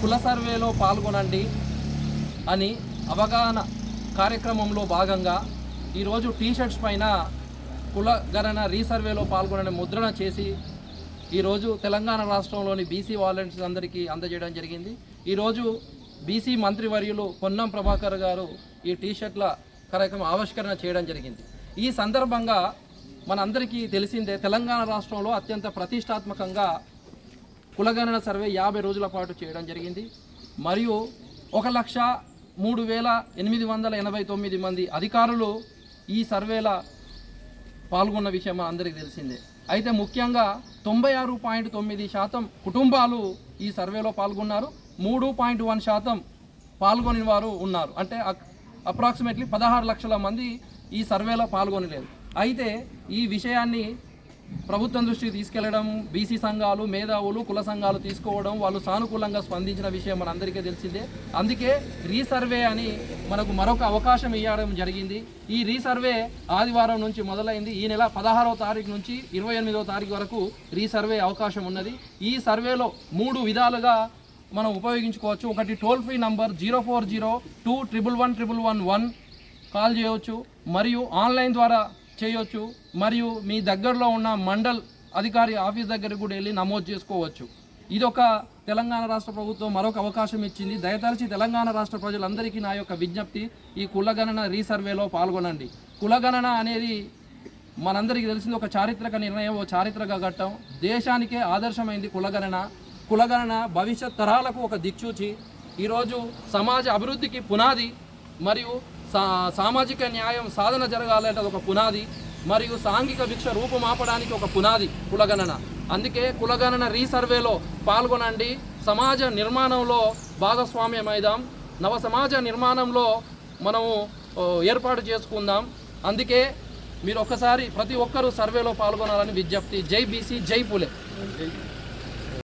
కుల సర్వేలో పాల్గొనండి అని అవగాహన కార్యక్రమంలో భాగంగా ఈరోజు టీషర్ట్స్ పైన కుల గణన రీసర్వేలో పాల్గొనని ముద్రణ చేసి ఈరోజు తెలంగాణ రాష్ట్రంలోని బీసీ వాలంటీర్స్ అందరికీ అందజేయడం జరిగింది. ఈరోజు బీసీ మంత్రివర్యులు పొన్నం ప్రభాకర్ గారు ఈ టీషర్ట్ల కార్యక్రమం ఆవిష్కరణ చేయడం జరిగింది. ఈ సందర్భంగా మనందరికీ తెలిసిందే తెలంగాణ రాష్ట్రంలో అత్యంత ప్రతిష్టాత్మకంగా కులగణన సర్వే యాభై రోజుల పాటు చేయడం జరిగింది. మరియు ఒక లక్ష మూడు వేల ఎనిమిది వందల ఎనభై తొమ్మిది మంది అధికారులు ఈ సర్వేల పాల్గొన్న విషయం మన అందరికీ తెలిసిందే. అయితే ముఖ్యంగా తొంభై ఆరు పాయింట్ తొమ్మిది శాతం కుటుంబాలు ఈ సర్వేలో పాల్గొన్నారు. మూడు పాయింట్ వన్ శాతం పాల్గొని వారు ఉన్నారు. అంటే అప్రాక్సిమేట్లీ పదహారు లక్షల మంది ఈ సర్వేలో పాల్గొనలేదు. అయితే ఈ విషయాన్ని ప్రభుత్వం దృష్టికి తీసుకెళ్ళడం బీసీ సంఘాలు మేధావులు కుల సంఘాలు తీసుకోవడం వాళ్ళు సానుకూలంగా స్పందించిన విషయం మనందరికీ తెలిసిందే. అందుకే రీసర్వే అని మనకు మరొక అవకాశం ఇవ్వడం జరిగింది. ఈ రీసర్వే ఆదివారం నుంచి మొదలైంది. ఈ నెల పదహారవ తారీఖు నుంచి ఇరవై ఎనిమిదవ తారీఖు వరకు రీసర్వే అవకాశం ఉన్నది. ఈ సర్వేలో మూడు విధాలుగా మనం ఉపయోగించుకోవచ్చు. ఒకటి toll free number zero four zero two triple one triple one one call చేయవచ్చు. మరియు ఆన్లైన్ ద్వారా చేయొచ్చు. మరియు మీ దగ్గరలో ఉన్న మండల్ అధికారి ఆఫీస్ దగ్గరికి కూడా వెళ్ళి నమోదు చేసుకోవచ్చు. ఇదొక తెలంగాణ రాష్ట్ర ప్రభుత్వం మరొక అవకాశం ఇచ్చింది. దయతలచి తెలంగాణ రాష్ట్ర ప్రజలందరికీ నా యొక్క విజ్ఞప్తి ఈ కులగణన రీసర్వేలో పాల్గొనండి. కులగణన అనేది మనందరికీ తెలిసింది ఒక చారిత్రక నిర్ణయం ఓ చారిత్రక ఘట్టం. దేశానికే ఆదర్శమైంది కులగణన కులగణన భవిష్యత్ తరాలకు ఒక దిక్సూచి. ఈరోజు సమాజ అభివృద్ధికి పునాది. మరియు సా సామాజిక న్యాయం సాధన జరగాలంటే అది ఒక పునాది. మరియు సాంఘిక భిక్ష రూపుమాపడానికి ఒక పునాది కులగణన. అందుకే కులగణన రీసర్వేలో పాల్గొనండి. సమాజ నిర్మాణంలో భాగస్వామ్యమైదాం నవ సమాజ నిర్మాణంలో మనము ఏర్పాటు చేసుకుందాం. అందుకే మీరు ఒక్కసారి ప్రతి ఒక్కరూ సర్వేలో పాల్గొనాలని విజ్ఞప్తి. జై బీసీ జై పులే.